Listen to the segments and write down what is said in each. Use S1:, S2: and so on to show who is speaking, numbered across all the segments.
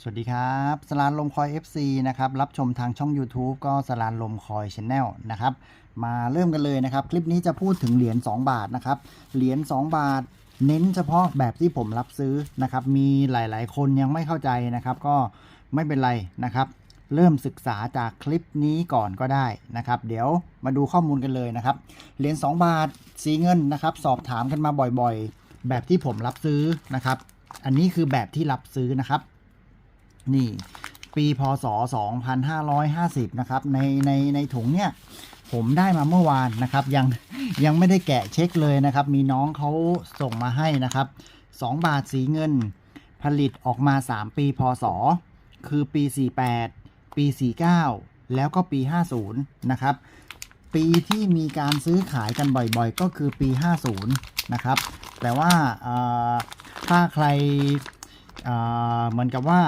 S1: สวัสดีครับสลานลมคอย FC นะครับรับชมทางช่อง YouTube ก็สลานลมคอยชแนลนะครับมาเริ่มกันเลยนะครับ คลิปนี้จะพูดถึงเหรียญ2บาทนะครับเหรียญ2บาท เน้นเฉพาะแบบที่ผมรับซื้อนะครับมีหลายๆ คนยังไม่เข้าใจนะครับ ก็ไม่เป็นไรนะครับ เริ่มศึกษาจากคลิปนี้ก่อนก็ได้นะครับ เดี๋ยวมาดูข้อมูลกันเลยนะครับเหรียญ2บาทสีเงินนะครับ สอบถามกันมาบ่อยๆ แบบที่ผมรับซื้อนะครับ อันนี้คือแบบที่รับซื้อนะครับ นี่ ปีพศ 2550 นะครับ ในในในถุงเนี่ยผมได้มาเมื่อวานนะครับ ยังยังไม่ได้แกะเช็คเลยนะครับ มีน้องเขาส่งมาให้นะครับ 2 บาทสีเงิน ผลิตออกมา 3 ปีพศ คือปี 48 ปี 49 แล้วก็ปี 50 นะครับ ปีที่มีการซื้อขายกันบ่อยๆ ก็คือปี 50 นะครับ แต่ว่าถ้าใครเหมือนกับว่า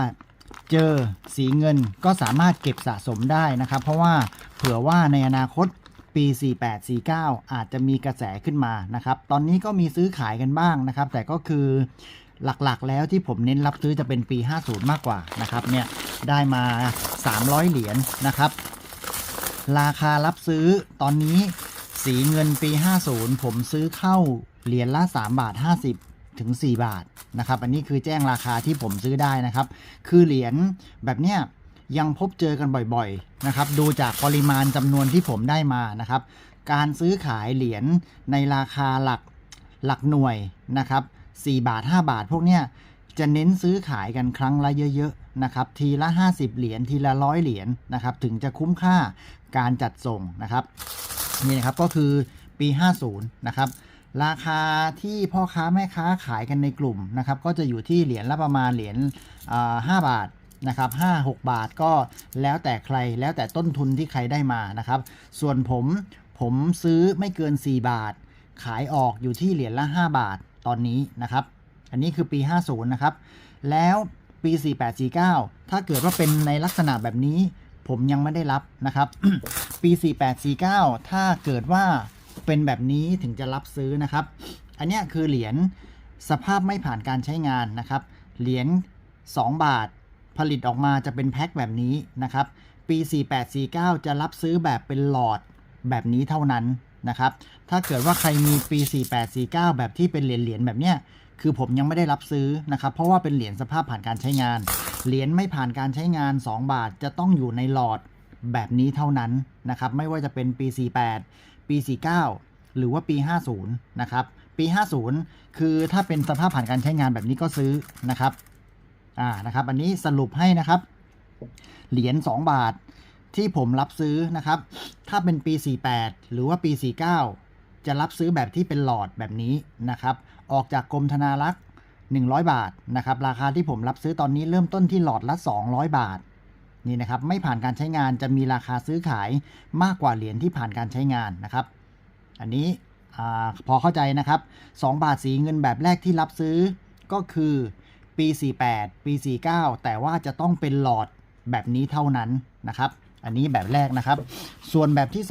S1: เจอสีเงินก็สามารถเก็บสะสมได้นะครับ เพราะว่าเผื่อว่าในอนาคตปี 48 49 อาจจะมีกระแสขึ้นมานะครับ ตอนนี้ก็มีซื้อขายกันบ้างนะครับ แต่ก็คือหลักๆ แล้วที่ผมเน้นรับซื้อจะเป็นปี 50 มากกว่านะครับ เนี่ยได้มา 300 เหรียญนะครับ ราคารับซื้อตอนนี้สีเงินปี 50 ผมซื้อเข้าเหรียญละ 3 บาท 50 ถึง 4 บาทนะครับ อันนี้คือแจ้งราคาที่ผมซื้อได้นะครับ คือเหรียญแบบเนี้ยยังพบเจอกันบ่อยๆนะครับ ดูจากปริมาณจำนวนที่ผมได้มานะครับ การซื้อขายเหรียญในราคาหลักหลักหน่วยนะครับ4บาท 5 บาท พวกเนี้ยจะเน้นซื้อขายกันครั้งละเยอะๆนะครับ ทีละ 50 เหรียญทีละร้อยเหรียญนะครับ ถึงจะคุ้มค่าการจัดส่งนะครับนี่นะครับก็คือปี 50 นะครับ ราคาที่พ่อค้าแม่ค้าขายกันในกลุ่มนะครับ ก็จะอยู่ที่เหรียญละประมาณเหรียญอ่า5บาทนะครับ5 6บาทก็แล้วแต่ใครแล้วแต่ต้นทุนที่ใครได้มานะครับ ส่วนผมผมซื้อไม่เกิน 4 บาท ขายออกอยู่ที่เหรียญละ 5 บาทตอนนี้นะครับ อันนี้คือปี 50 นะครับ แล้วปี 4849 ถ้าเกิดว่าเป็นในลักษณะแบบนี้ ผมยังไม่ได้รับนะครับ ปี 4849 ถ้าเกิดว่า เป็นแบบนี้ถึงจะรับซื้อนะครับ อันนี้คือเหรียญสภาพไม่ผ่านการใช้งานนะครับ เหรียญ2 บาทผลิตออกมาจะเป็นแพ็คแบบนี้นะครับ ปี 4849 จะรับซื้อแบบเป็นหลอดแบบนี้เท่านั้นนะครับ ถ้าเกิดว่าใครมีปี 4849 แบบที่เป็นเหรียญเหรียญแบบเนี้ย คือผมยังไม่ได้รับซื้อนะครับ เพราะว่าเป็นเหรียญสภาพผ่านการใช้งาน เหรียญไม่ผ่านการใช้งาน 2 บาทจะต้องอยู่ในหลอดแบบนี้เท่านั้นนะครับ ไม่ว่าจะเป็นปี 48 ปี 49 หรือว่าปี 50 นะครับ ปี 50 คือถ้าเป็นสภาพผ่านการใช้งานแบบนี้ก็ซื้อนะครับอ่านะครับ อันนี้สรุปให้นะครับ เหรียญ2บาทที่ผมรับซื้อนะครับ ถ้าเป็นปี 48 หรือว่าปี 49 จะรับซื้อแบบที่เป็นหลอดแบบนี้นะครับ ออกจากกรมธนารักษ์100 บาทนะครับ ราคาที่ผมรับซื้อตอนนี้เริ่มต้นที่หลอดละ 200 บาท นี่นะครับไม่ผ่านการใช้งานจะมีราคาซื้อขายมากกว่าเหรียญที่ผ่านการใช้งานนะครับ อันนี้อพอเข้าใจนะครับ 2 บาทสีเงินแบบแรกที่รับซื้อก็คือปี 48 ปี 49 แต่ว่าจะต้องเป็นหลอดแบบนี้เท่านั้นนะครับ อันนี้แบบแรกนะครับ ส่วนแบบที่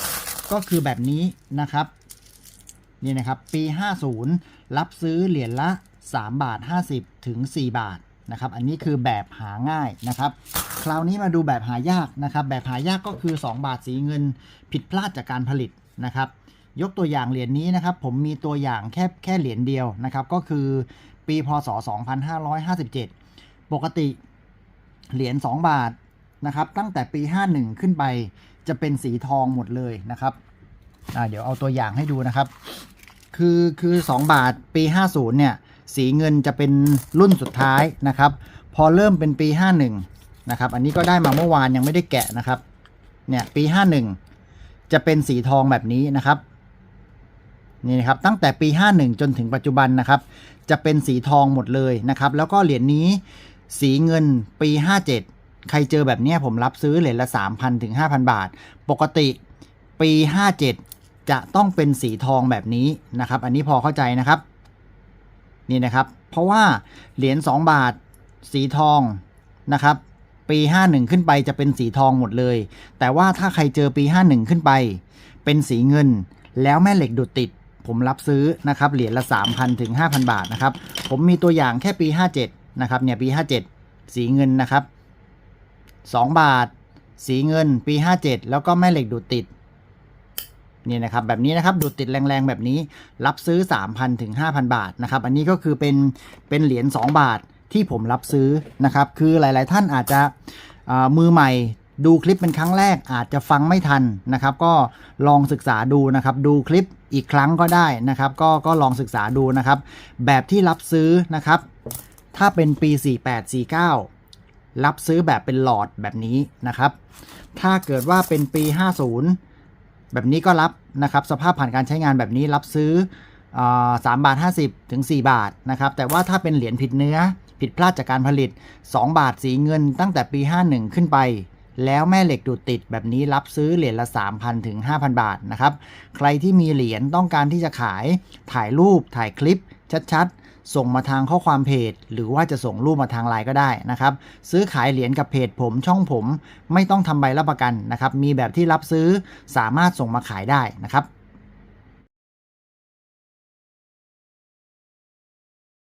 S1: 2 ก็คือแบบนี้นะครับนี่นะครับปี 50 รับซื้อเหรียญละ 3 บาท 50 ถึง 4 บาทนะครับ อันนี้คือแบบหาง่ายนะครับ ราวนี้มาดูแบบหายากนะครับ แบบหายากก็คือ 2 บาทสีเงินผิดพลาดจากการผลิตนะครับ ยกตัวอย่างเหรียญนี้นะครับ ผมมีตัวอย่างแค่แค่เหรียญเดียวนะครับ ก็คือปีพศ 2557 ปกติเหรียญ2บาทนะครับตั้งแต่ปี 51 ขึ้นไปจะเป็นสีทองหมดเลยนะครับเดี๋ยวเอาตัวอย่างให้ดูนะครับ คือคือ 2 บาทปี 50 เนี่ยสีเงินจะเป็นรุ่นสุดท้ายนะครับ พอเริ่มเป็นปี 51 นะครับ อันนี้ก็ได้มาเมื่อวานยังไม่ได้แกะนะครับ เนี่ยปี 51 จะเป็นสีทองแบบนี้นะครับนี่นะครับตั้งแต่ปี 51 จนถึงปัจจุบันนะครับ จะเป็นสีทองหมดเลยนะครับ แล้วก็เหรียญนี้สีเงินปี 57 ใครเจอแบบนี้ผมรับซื้อเหรียญละ 3,000ถึง5,000 บาท ปกติปี 57 จะต้องเป็นสีทองแบบนี้นะครับ อันนี้พอเข้าใจนะครับนี่นะครับ เพราะว่าเหรียญ2บาทสีทองนะครับ ปี 51 ขึ้นไปจะเป็นสีทองหมดเลย แต่ว่าถ้าใครเจอปี 51 ขึ้นไป เป็นสีเงิน แล้วแม่เหล็กดูดติด ผมรับซื้อนะครับเหรียญละ 3,000 ถึง 5,000 บาทนะครับ ผมมีตัวอย่างแค่ปี 57 นะครับเนี่ยปี 57 สีเงินนะครับ 2 บาท สีเงินปี 57 แล้วก็แม่เหล็กดูดติดนี่นะครับแบบนี้นะครับดูดติดแรงๆแบบนี้รับซื้อ 3,000ถึง5,000 บาทนะครับ อันนี้ก็คือเป็นเป็นเหรียญ2บาท ที่ผมรับซื้อนะครับ คือหลาย ๆ ท่านอาจจะมือใหม่ดูคลิปเป็นครั้งแรกอาจจะฟังไม่ทันนะครับ ก็ลองศึกษาดูนะครับ ดูคลิปอีกครั้งก็ได้นะครับ ก็ก็ลองศึกษาดูนะครับ แบบที่รับซื้อนะครับ ถ้าเป็นปี 48 49 รับซื้อแบบเป็นหลอดแบบนี้นะครับ ถ้าเกิดว่าเป็นปี 50 แบบนี้ก็รับนะครับ สภาพผ่านการใช้งานแบบนี้รับซื้อ สามบาท50ถึง4บาทนะครับ แต่ว่าถ้าเป็นเหรียญผิดเนื้อผิดพลาดจากการผลิต 2 บาทสีเงินตั้งแต่ปี 51 ขึ้นไป แล้วแม่เหล็กดูดติดแบบนี้รับซื้อเหรียญละ 3,000 ถึง 5,000 บาทนะครับ ใครที่มีเหรียญต้องการที่จะขาย ถ่ายรูปถ่ายคลิป ชัดๆ ส่งมาทางข้อความเพจ หรือว่าจะส่งรูปมาทางไลน์ก็ได้นะครับ ซื้อขายเหรียญกับเพจผมช่องผม ไม่ต้องทำใบรับประกันนะครับ มีแบบที่รับซื้อสามารถส่งมาขายได้นะครับ